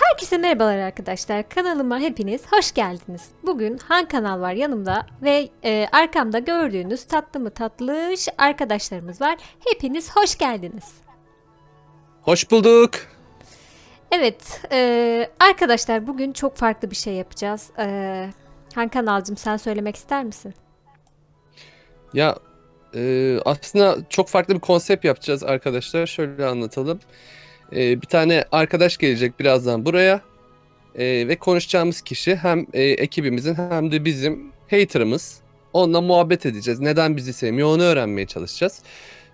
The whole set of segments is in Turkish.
Herkese merhabalar arkadaşlar. Kanalıma hepiniz hoş geldiniz. Bugün Han Kanal var yanımda ve e, arkamda gördüğünüz tatlı mı tatlış arkadaşlarımız var. Hepiniz hoş geldiniz. Hoş bulduk. Evet e, arkadaşlar bugün çok farklı bir şey yapacağız. E, Han Kanalcığım sen söylemek ister misin? Ya e, aslında çok farklı bir konsept yapacağız arkadaşlar. Şöyle anlatalım. E, bir tane arkadaş gelecek birazdan buraya. E, ve konuşacağımız kişi hem e, ekibimizin hem de bizim haterımız. Onunla muhabbet edeceğiz. Neden bizi sevmiyor onu öğrenmeye çalışacağız.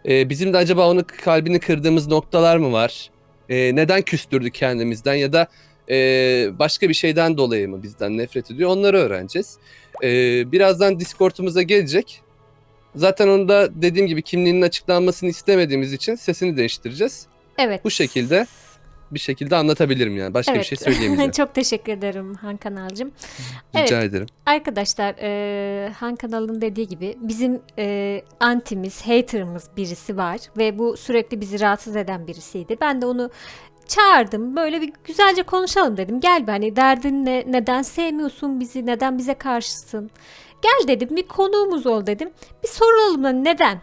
E, bizim de acaba onun kalbini kırdığımız noktalar mı var? E, neden küstürdü kendimizden ya da e, başka bir şeyden dolayı mı bizden nefret ediyor onları öğreneceğiz. E, birazdan Discord'umuza gelecek. Zaten onu da dediğim gibi kimliğinin açıklanmasını istemediğimiz için sesini değiştireceğiz. Evet. Bu şekilde bir şekilde anlatabilirim yani. Başka bir Evet. şey söyleyemeyeceğim. çok teşekkür ederim Han Kanalcığım. Rica ederim. Arkadaşlar e, Han kanalın dediği gibi bizim e, antimiz, haterımız birisi var ve bu sürekli bizi rahatsız eden birisiydi. Ben de onu çağırdım. Böyle bir güzelce konuşalım dedim. Gel be hani derdin ne? Neden sevmiyorsun bizi? Neden bize karşısın? Gel dedim. Bir konuğumuz ol dedim. Bir soralım da neden?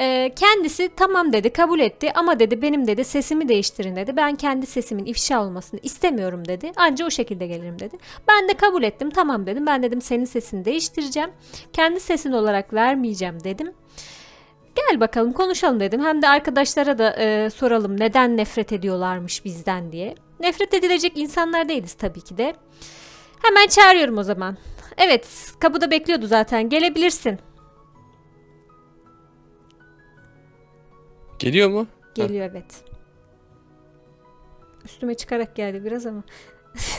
Ee, kendisi tamam dedi kabul etti ama dedi benim dedi sesimi değiştirin dedi. Ben kendi sesimin ifşa olmasını istemiyorum dedi. Anca o şekilde gelirim dedi. Ben de kabul ettim tamam dedim. Ben dedim senin sesini değiştireceğim. Kendi sesin olarak vermeyeceğim dedim. Gel bakalım konuşalım dedim. Hem de arkadaşlara da e, soralım neden nefret ediyorlarmış bizden diye. Nefret edilecek insanlar değiliz tabii ki de. Hemen çağırıyorum o zaman. Evet kapıda bekliyordu zaten gelebilirsin. Geliyor mu? Geliyor evet. Üstüme çıkarak geldi biraz ama.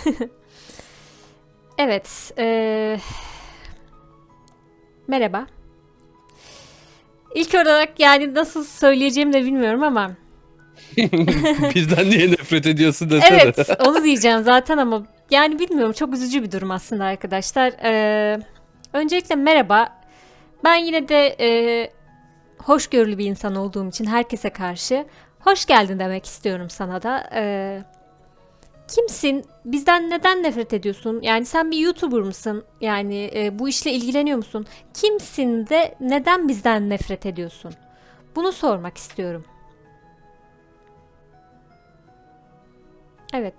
evet. eee, merhaba. İlk olarak yani nasıl söyleyeceğimi de bilmiyorum ama. Bizden niye nefret ediyorsun desene. Evet onu diyeceğim zaten ama yani bilmiyorum çok üzücü bir durum aslında arkadaşlar. Eee, öncelikle merhaba. Ben yine de eee hoşgörülü bir insan olduğum için herkese karşı hoş geldin demek istiyorum sana da. Eee, kimsin? Bizden neden nefret ediyorsun? Yani sen bir YouTuber mısın? Yani eee, bu işle ilgileniyor musun? Kimsin de neden bizden nefret ediyorsun? Bunu sormak istiyorum. Evet.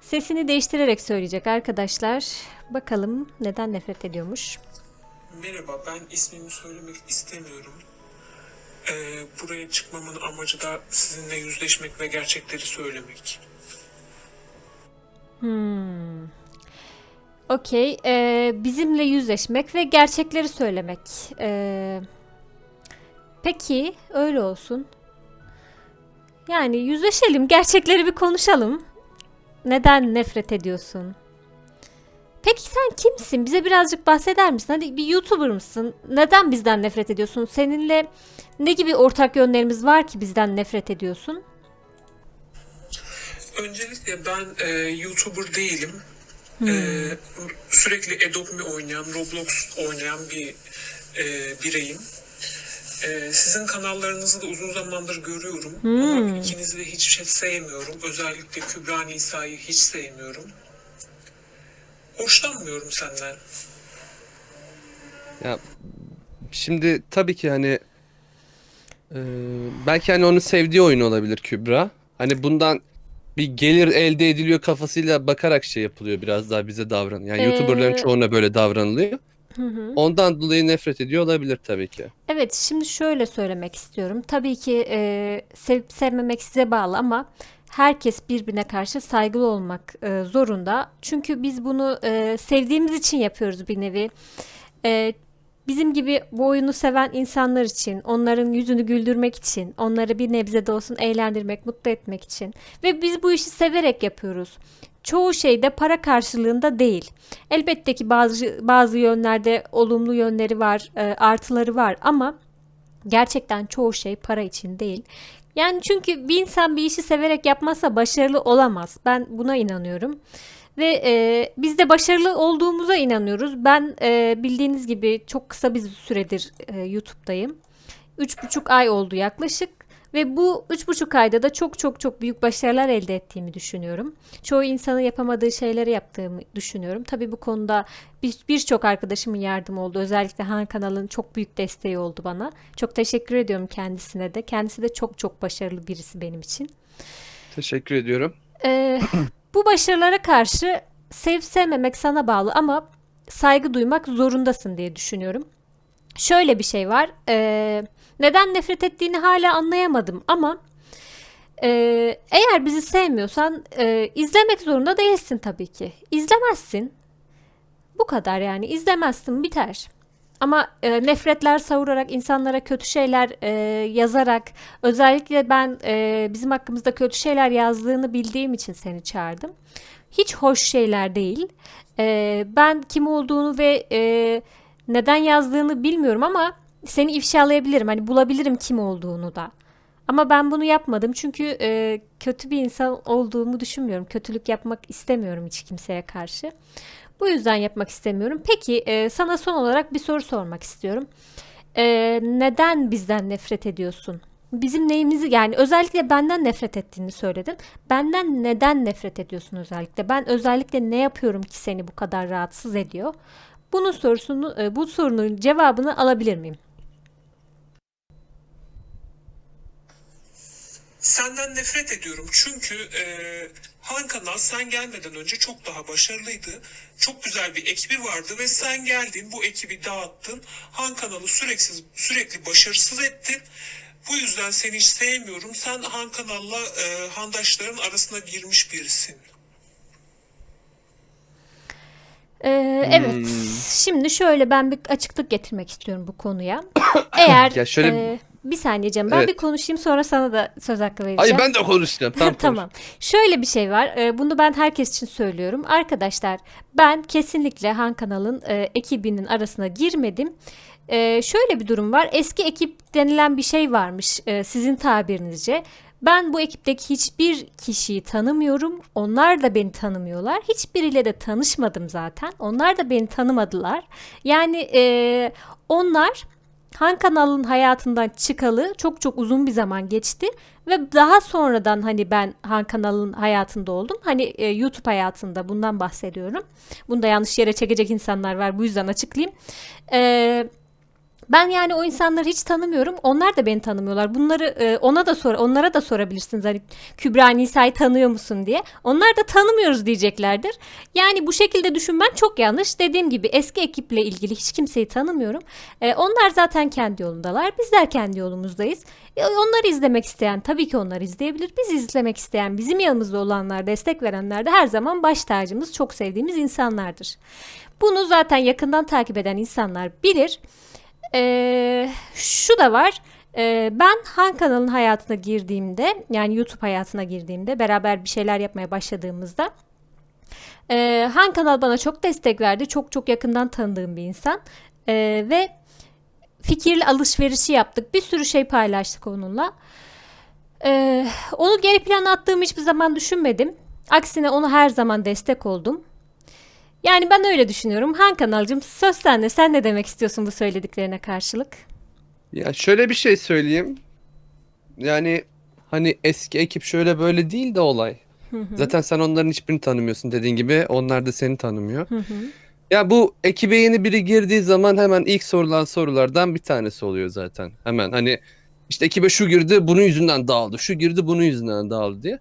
Sesini değiştirerek söyleyecek arkadaşlar. Bakalım neden nefret ediyormuş. Merhaba, ben ismimi söylemek istemiyorum. Ee, buraya çıkmamın amacı da sizinle yüzleşmek ve gerçekleri söylemek. Hmm. Okey. ee, bizimle yüzleşmek ve gerçekleri söylemek. Ee, peki öyle olsun. Yani yüzleşelim, gerçekleri bir konuşalım. Neden nefret ediyorsun? Peki sen kimsin? Bize birazcık bahseder misin? Hadi bir YouTuber mısın? Neden bizden nefret ediyorsun? Seninle ne gibi ortak yönlerimiz var ki bizden nefret ediyorsun? Öncelikle ben e, YouTuber değilim. Ee, sürekli Adopt Me oynayan, Roblox oynayan bir e, bireyim. Ee, sizin kanallarınızı da uzun zamandır görüyorum. Ama ikinizi de hiç şey sevmiyorum. Özellikle Kübra Nisa'yı hiç sevmiyorum. Hoşlanmıyorum senden. Ya şimdi tabii ki hani e, belki hani onun sevdiği oyun olabilir Kübra. Hani bundan bir gelir elde ediliyor kafasıyla bakarak şey yapılıyor biraz daha bize davran. Yani Ee, YouTuber'ların çoğuna böyle davranılıyor. Ondan dolayı nefret ediyor olabilir tabii ki. Evet, şimdi şöyle söylemek istiyorum. Tabii ki e, sevip sevmemek size bağlı ama herkes birbirine karşı saygılı olmak e, zorunda. Çünkü biz bunu e, sevdiğimiz için yapıyoruz bir nevi. E, bizim gibi bu oyunu seven insanlar için, onların yüzünü güldürmek için, onları bir nebze de olsun eğlendirmek, mutlu etmek için ve biz bu işi severek yapıyoruz. Çoğu şey de para karşılığında değil. Elbette ki bazı bazı yönlerde olumlu yönleri var, e, artıları var ama gerçekten çoğu şey para için değil. Yani çünkü bir insan bir işi severek yapmazsa başarılı olamaz. Ben buna inanıyorum. Ve e, biz de başarılı olduğumuza inanıyoruz. Ben e, bildiğiniz gibi çok kısa bir süredir e, YouTube'dayım. Üç buçuk ay oldu yaklaşık. Ve bu üç buçuk ayda da çok çok çok büyük başarılar elde ettiğimi düşünüyorum. Çoğu insanın yapamadığı şeyleri yaptığımı düşünüyorum. Tabii bu konuda bir- birçok arkadaşımın yardımı oldu. Özellikle Han kanalının çok büyük desteği oldu bana. Çok teşekkür ediyorum kendisine de. Kendisi de çok çok başarılı birisi benim için. Teşekkür ediyorum. Ee, bu başarılara karşı sevip sevmemek sana bağlı ama saygı duymak zorundasın diye düşünüyorum. Şöyle bir şey var. ee, neden nefret ettiğini hala anlayamadım ama ee, eğer bizi sevmiyorsan ee, izlemek zorunda değilsin tabii ki. İzlemezsin. Bu kadar yani izlemezsin biter. Ama e, nefretler savurarak insanlara kötü şeyler e, yazarak özellikle ben e, bizim hakkımızda kötü şeyler yazdığını bildiğim için seni çağırdım. Hiç hoş şeyler değil. E, ben kim olduğunu ve e, neden yazdığını bilmiyorum ama seni ifşalayabilirim. Hani bulabilirim kim olduğunu da. Ama ben bunu yapmadım çünkü e, kötü bir insan olduğumu düşünmüyorum. Kötülük yapmak istemiyorum hiç kimseye karşı. Bu yüzden yapmak istemiyorum. Peki e, sana son olarak bir soru sormak istiyorum. E, neden bizden nefret ediyorsun? Bizim neyimizi yani özellikle benden nefret ettiğini söyledin. Benden neden nefret ediyorsun özellikle? Ben özellikle ne yapıyorum ki seni bu kadar rahatsız ediyor? Bunun sorusunu, e, bu sorunun cevabını alabilir miyim? Senden nefret ediyorum çünkü e, Han Kanal sen gelmeden önce çok daha başarılıydı. Çok güzel bir ekibi vardı ve sen geldin bu ekibi dağıttın. Han Kanal'ı sürekli, sürekli başarısız ettin. Bu yüzden seni hiç sevmiyorum. Sen Han Kanal'la e, handaşların arasına girmiş birisin. Ee, evet. Hmm. Şimdi şöyle ben bir açıklık getirmek istiyorum bu konuya. Eğer Ya şöyle- e, bir saniye Cem ben Evet. bir konuşayım sonra sana da söz hakkı vereceğim. Ay ben de konuşacağım. Tamam, tamam. Şöyle bir şey var. e, Bunu ben herkes için söylüyorum. Arkadaşlar ben kesinlikle Han kanalın e, ekibinin arasına girmedim. E, şöyle bir durum var. Eski ekip denilen bir şey varmış e, sizin tabirinizce. Ben bu ekipteki hiçbir kişiyi tanımıyorum. Onlar da beni tanımıyorlar. Hiçbiriyle de tanışmadım zaten. Onlar da beni tanımadılar. Yani e, onlar Han kanalın hayatından çıkalı çok çok uzun bir zaman geçti ve daha sonradan hani ben Han kanalın hayatında oldum. Hani e, YouTube hayatında bundan bahsediyorum. Bunu da yanlış yere çekecek insanlar var. Bu yüzden açıklayayım. Eee ben yani o insanları hiç tanımıyorum. Onlar da beni tanımıyorlar. Bunları e, ona da sor, onlara da sorabilirsiniz. Hani Kübra Nisa'yı tanıyor musun diye. Onlar da tanımıyoruz diyeceklerdir. Yani bu şekilde düşünmen çok yanlış. Dediğim gibi eski ekiple ilgili hiç kimseyi tanımıyorum. E, onlar zaten kendi yolundalar. Bizler kendi yolumuzdayız. E, onları izlemek isteyen tabii ki onlar izleyebilir. Biz izlemek isteyen, bizim yanımızda olanlar, destek verenler de her zaman baş tacımız, çok sevdiğimiz insanlardır. Bunu zaten yakından takip eden insanlar bilir. Ee, şu da var. Ee, ben Han kanalın hayatına girdiğimde yani YouTube hayatına girdiğimde beraber bir şeyler yapmaya başladığımızda e, Han kanal bana çok destek verdi. Çok çok yakından tanıdığım bir insan. Ee, ve fikirli alışverişi yaptık. Bir sürü şey paylaştık onunla. Ee, onu geri plana attığımı hiçbir zaman düşünmedim. Aksine ona her zaman destek oldum. Yani ben öyle düşünüyorum. Han kanalcığım söz sende. Sen ne demek istiyorsun bu söylediklerine karşılık? Ya şöyle bir şey söyleyeyim. Yani hani eski ekip şöyle böyle değil de olay. Zaten sen onların hiçbirini tanımıyorsun dediğin gibi. Onlar da seni tanımıyor. Hı hı. Ya bu ekibe yeni biri girdiği zaman hemen ilk sorulan sorulardan bir tanesi oluyor zaten. Hemen hani işte ekibe şu girdi bunun yüzünden dağıldı. Şu girdi bunun yüzünden dağıldı diye.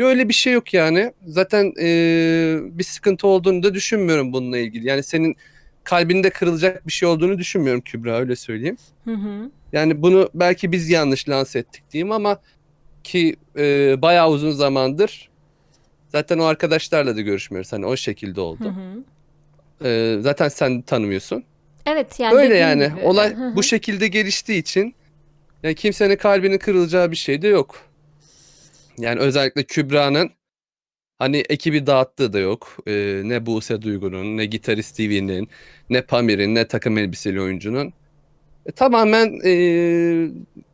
Ya öyle bir şey yok yani. Zaten eee, bir sıkıntı olduğunu da düşünmüyorum bununla ilgili. Yani senin kalbinde kırılacak bir şey olduğunu düşünmüyorum Kübra öyle söyleyeyim. Hı hı. Yani bunu belki biz yanlış lanse ettik diyeyim ama ki e, bayağı uzun zamandır zaten o arkadaşlarla da görüşmüyoruz. Hani o şekilde Hı oldu. hı. E, zaten sen tanımıyorsun. Evet yani Öyle yani. gibi. Olay Hı hı. bu şekilde geliştiği için yani kimsenin kalbinin kırılacağı bir şey de yok. Yani özellikle Kübra'nın hani ekibi dağıttığı da yok. E, ne Buse Duygu'nun, ne Gitarist TV'nin, ne Pamir'in, ne takım elbiseli oyuncunun. E, tamamen e,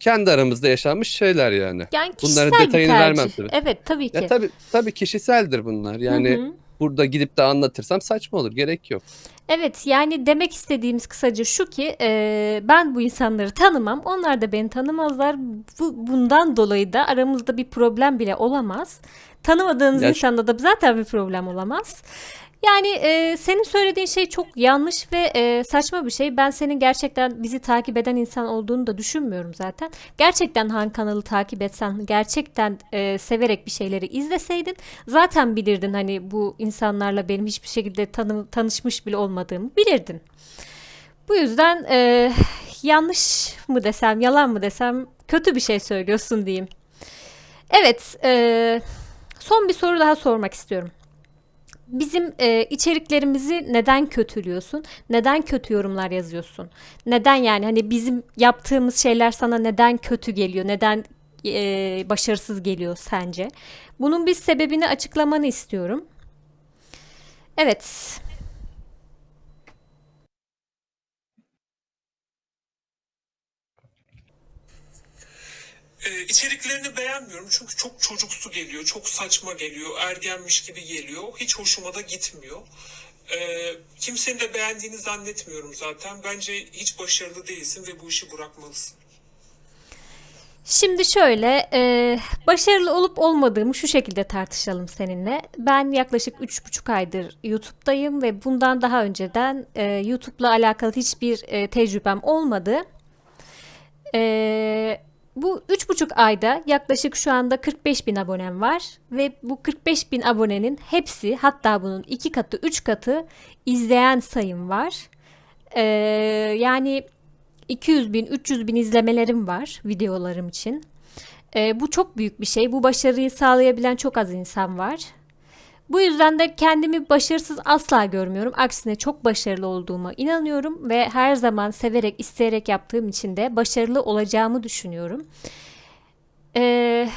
kendi aramızda yaşanmış şeyler yani. yani bunların kişisel bir detayını tercih. vermem tabii. Evet tabii ki. Ya tabii tabii kişiseldir bunlar. Yani Hı hı. Burada gidip de anlatırsam saçma olur. Gerek yok. Evet yani demek istediğimiz kısaca şu ki e, ben bu insanları tanımam. Onlar da beni tanımazlar. Bu, bundan dolayı da aramızda bir problem bile olamaz. Tanımadığınız Ya- insanda da zaten bir problem olamaz. Yani e, senin söylediğin şey çok yanlış ve e, saçma bir şey. Ben senin gerçekten bizi takip eden insan olduğunu da düşünmüyorum zaten. Gerçekten Han kanalı takip etsen, gerçekten e, severek bir şeyleri izleseydin zaten bilirdin hani bu insanlarla benim hiçbir şekilde tanı- tanışmış bile olmadığımı bilirdin. Bu yüzden e, yanlış mı desem, yalan mı desem kötü bir şey söylüyorsun diyeyim. Evet, e, son bir soru daha sormak istiyorum. Bizim e, içeriklerimizi neden kötülüyorsun? Neden kötü yorumlar yazıyorsun? Neden yani hani bizim yaptığımız şeyler sana neden kötü geliyor? Neden e, başarısız geliyor sence? Bunun bir sebebini açıklamanı istiyorum. Evet. Ee, içeriklerini beğenmiyorum çünkü çok çocuksu geliyor, çok saçma geliyor, ergenmiş gibi geliyor. Hiç hoşuma da gitmiyor. Ee, kimsenin de beğendiğini zannetmiyorum zaten. Bence hiç başarılı değilsin ve bu işi bırakmalısın. Şimdi şöyle, e, başarılı olup olmadığımı şu şekilde tartışalım seninle. Ben yaklaşık 3,5 aydır YouTube'dayım ve bundan daha önceden e, YouTube'la alakalı hiçbir e, tecrübem olmadı. E, bu 3,5 ayda yaklaşık şu anda 45 bin abonem var ve bu 45 bin abonenin hepsi hatta bunun iki katı, üç katı izleyen sayım var. E, yani 200 bin, 300 bin izlemelerim var videolarım için. Ee, bu çok büyük bir şey. Bu başarıyı sağlayabilen çok az insan var. Bu yüzden de kendimi başarısız asla görmüyorum. Aksine çok başarılı olduğuma inanıyorum ve her zaman severek, isteyerek yaptığım için de başarılı olacağımı düşünüyorum. Ee,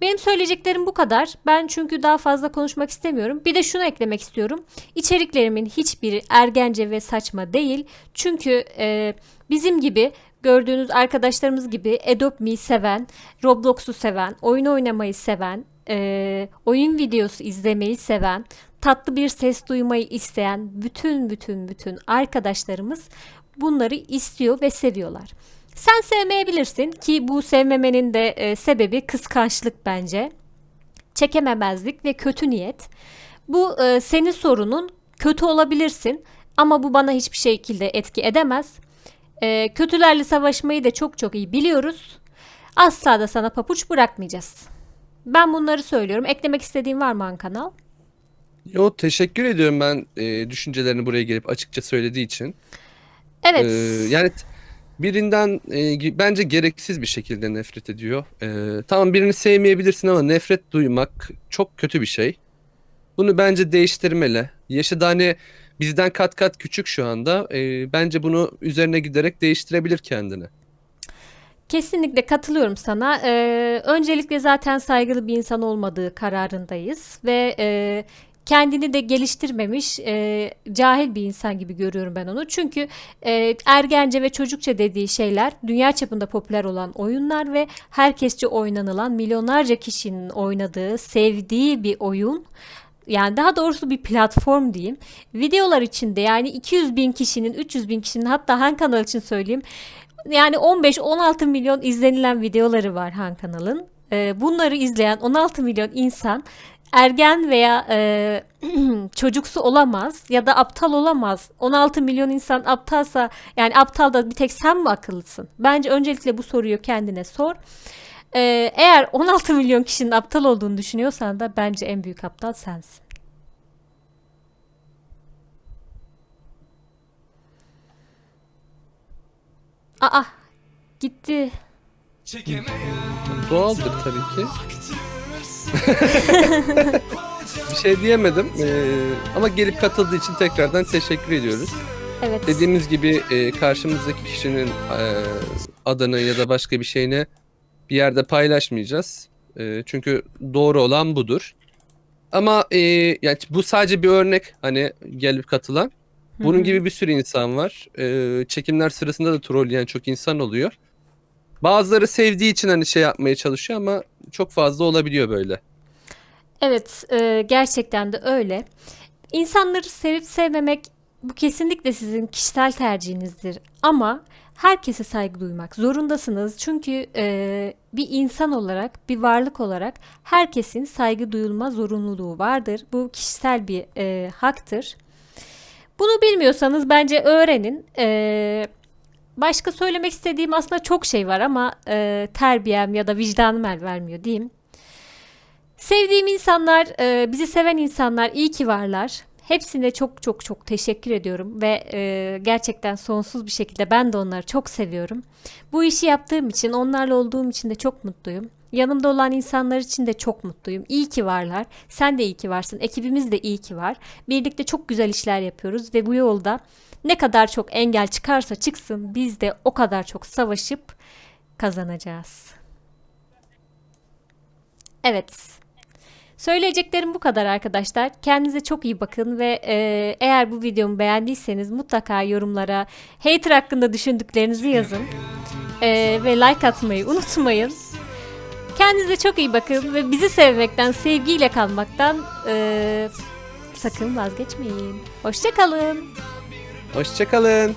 benim söyleyeceklerim bu kadar. Ben çünkü daha fazla konuşmak istemiyorum. Bir de şunu eklemek istiyorum. İçeriklerimin hiçbiri ergence ve saçma değil. Çünkü e, bizim gibi gördüğünüz arkadaşlarımız gibi Adopt Me'yi seven, Roblox'u seven, oyun oynamayı seven, e, oyun videosu izlemeyi seven, tatlı bir ses duymayı isteyen bütün bütün bütün arkadaşlarımız bunları istiyor ve seviyorlar. Sen sevmeyebilirsin ki bu sevmemenin de e, sebebi kıskançlık bence. Çekememezlik ve kötü niyet. Bu e, senin sorunun. Kötü olabilirsin ama bu bana hiçbir şekilde etki edemez. E, kötülerle savaşmayı da çok çok iyi biliyoruz. Asla da sana papuç bırakmayacağız. Ben bunları söylüyorum. Eklemek istediğin var mı Han Kanal? Yo teşekkür ediyorum ben e, düşüncelerini buraya gelip açıkça söylediği için. Evet. Ee, yani birinden e, bence gereksiz bir şekilde nefret ediyor. Ee, tamam birini sevmeyebilirsin ama nefret duymak çok kötü bir şey. Bunu bence değiştirmeli. Yaşı da hani bizden kat kat küçük şu anda. Ee, bence bunu üzerine giderek değiştirebilir kendini. Kesinlikle katılıyorum sana. Ee, öncelikle zaten saygılı bir insan olmadığı kararındayız ve e, kendini de geliştirmemiş e, cahil bir insan gibi görüyorum ben onu. Çünkü e, ergence ve çocukça dediği şeyler dünya çapında popüler olan oyunlar ve herkesçe oynanılan milyonlarca kişinin oynadığı, sevdiği bir oyun. Yani daha doğrusu bir platform diyeyim. Videolar içinde yani 200 bin kişinin, 300 bin kişinin hatta Han kanal için söyleyeyim. Yani 15-16 milyon izlenilen videoları var Han kanalın. Ee, bunları izleyen 16 milyon insan ergen veya e, çocuksu olamaz ya da aptal olamaz. 16 milyon insan aptalsa yani aptal da bir tek sen mi akıllısın? Bence öncelikle bu soruyu kendine sor. Ee, eğer 16 milyon kişinin aptal olduğunu düşünüyorsan da bence en büyük aptal sensin. Aa gitti. Doğaldır tabii ki. bir şey diyemedim. Ee, ama gelip katıldığı için tekrardan teşekkür ediyoruz. Evet. Dediğimiz gibi e, karşımızdaki kişinin e, adını ya da başka bir şeyini bir yerde paylaşmayacağız. E, çünkü doğru olan budur. Ama e, yani bu sadece bir örnek hani gelip katılan. Bunun hı. gibi bir sürü insan var. E, çekimler sırasında da trolleyen çok insan oluyor. Bazıları sevdiği için hani şey yapmaya çalışıyor ama çok fazla olabiliyor böyle. Evet, e, gerçekten de öyle. İnsanları sevip sevmemek bu kesinlikle sizin kişisel tercihinizdir. Ama herkese saygı duymak zorundasınız. Çünkü e, bir insan olarak, bir varlık olarak herkesin saygı duyulma zorunluluğu vardır. Bu kişisel bir e, haktır. Bunu bilmiyorsanız bence öğrenin. E, başka söylemek istediğim aslında çok şey var ama e, terbiyem ya da vicdanım el vermiyor diyeyim. Sevdiğim insanlar, e, bizi seven insanlar iyi ki varlar. Hepsine çok çok çok teşekkür ediyorum ve e, gerçekten sonsuz bir şekilde ben de onları çok seviyorum. Bu işi yaptığım için, onlarla olduğum için de çok mutluyum. Yanımda olan insanlar için de çok mutluyum. İyi ki varlar. Sen de iyi ki varsın. Ekibimiz de iyi ki var. Birlikte çok güzel işler yapıyoruz ve bu yolda ne kadar çok engel çıkarsa çıksın biz de o kadar çok savaşıp kazanacağız. Evet. Söyleyeceklerim bu kadar arkadaşlar. Kendinize çok iyi bakın ve e, eğer bu videomu beğendiyseniz mutlaka yorumlara hater hakkında düşündüklerinizi yazın. E, ve like atmayı unutmayın. Kendinize çok iyi bakın ve bizi sevmekten, sevgiyle kalmaktan e, sakın vazgeçmeyin. Hoşçakalın. Hoşçakalın.